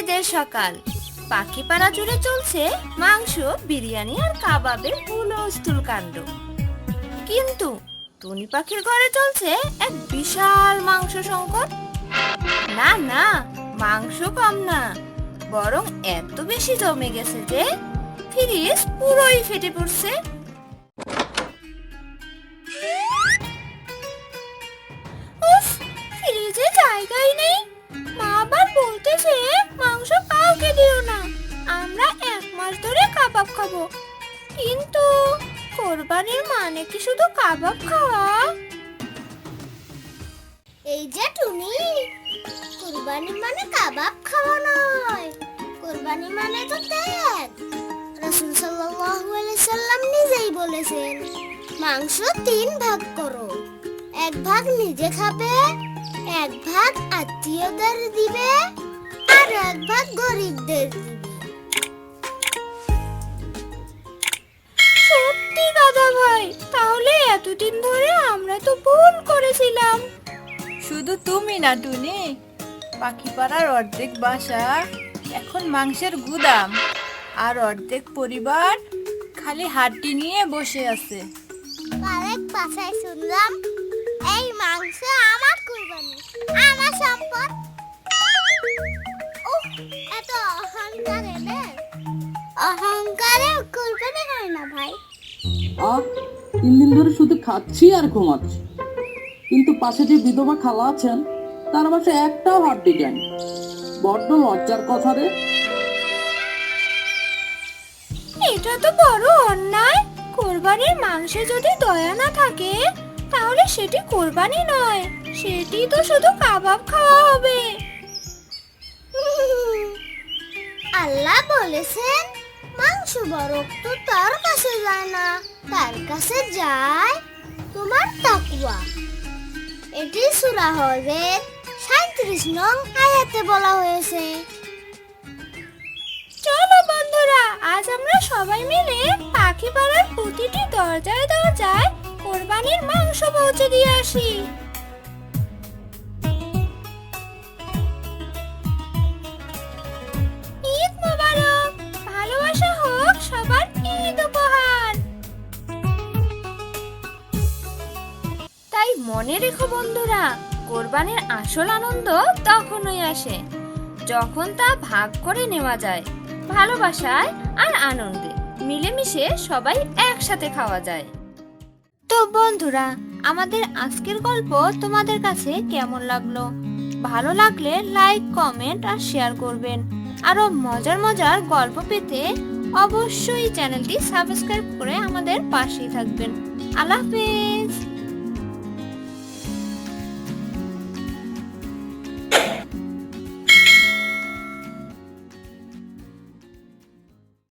ঈদের সকাল। পাখিপাড়া জুড়ে চলছে মাংস, বিরিয়ানি আর কাবাবের হুলস্থুল কাণ্ড। কিন্তু টুনি পাখির ঘরে চলছে এক বিশাল মাংস সংকট। না না, মাংস কম না, বরং এত বেশি জমে গেছে যে ফ্রিজ পুরোই ফেটে পড়ছে। ফ্রিজে জায়গাই নেই। মা আবার বলতেছে কাবাব খাব। কিন্তু কোরবানির মানে কি শুধু কাবাব খাওয়া? এই যে টুনি কুরবানি মানে কাবাব খাওয়া নয়। কুরবানি মানে তো ত্যাগ। রাসূল সাল্লাল্লাহু আলাইহি সাল্লাম নিজেই বলেছেন, মাংস তিন ভাগ করো। এক ভাগ নিজে খাবে, এক ভাগ আত্মীয়দের দিবে, আর এক ভাগ গরিবদের দিবে। এতদিন ধরে আমরা তো ভুল করেছিলাম। শুধু তুমি না টুনি। পাখিপাড়ার অর্ধেক বাসা এখন মাংসের গুদাম আর অর্ধেক পরিবার খালি হাড্ডি নিয়ে বসে আছে। আরেক বাসায় শুনলাম এই মাংস আমার কুরবানি আমার সম্পদ। উফ, এত অহংকার এদের। অহংকারে কুরবানি হয় না ভাই। তিন দিন ধরে শুধু খাচ্ছি আর ঘুমাচ্ছি। কিন্তু পাশে যে বিধবা খালা আছেন তার বাসে একটাও হাড্ডি দেন বড্ড লজ্জার কথা রে। এটা তো বড় অন্যায়। কোরবানির মাংসে যদি দয়া না থাকে তাহলে সেটি কোরবানি নয় সেটি তো শুধু কাবাব খাওয়া হবে। আল্লাহ বলেছেন মাংস বরক তো তার কাছে যায় না। তার কাছে যায় তোমার তাকওয়া। এটি সূরা হজের 37 নং আয়াতে বলা হয়েছে। চলো বন্ধুরা, আজ আমরা সবাই মিলে পাখি পাড়ার প্রতিটি দরজায় দরজায় কোরবানির মাংস পৌঁছে দিয়ে আসি। মনে রেখো বন্ধুরা, কোরবানির আসল আনন্দ তখনই আসে, যখন তা ভাগ করে নেওয়া যায়, ভালোবাসায় আর আনন্দে। মিলেমিশে সবাই একসাথে খাওয়া যায়। তো বন্ধুরা, আমাদের আজকের গল্প তোমাদের কাছে কেমন লাগল? ভালো লাগলে লাইক, কমেন্ট আর শেয়ার করবেন। আরও মজার মজার গল্প পেতে অবশ্যই চ্যানেলটি সাবস্ক্রাইব করে আমাদের পাশেই থাকবেন। আল্লাহ হাফেজ!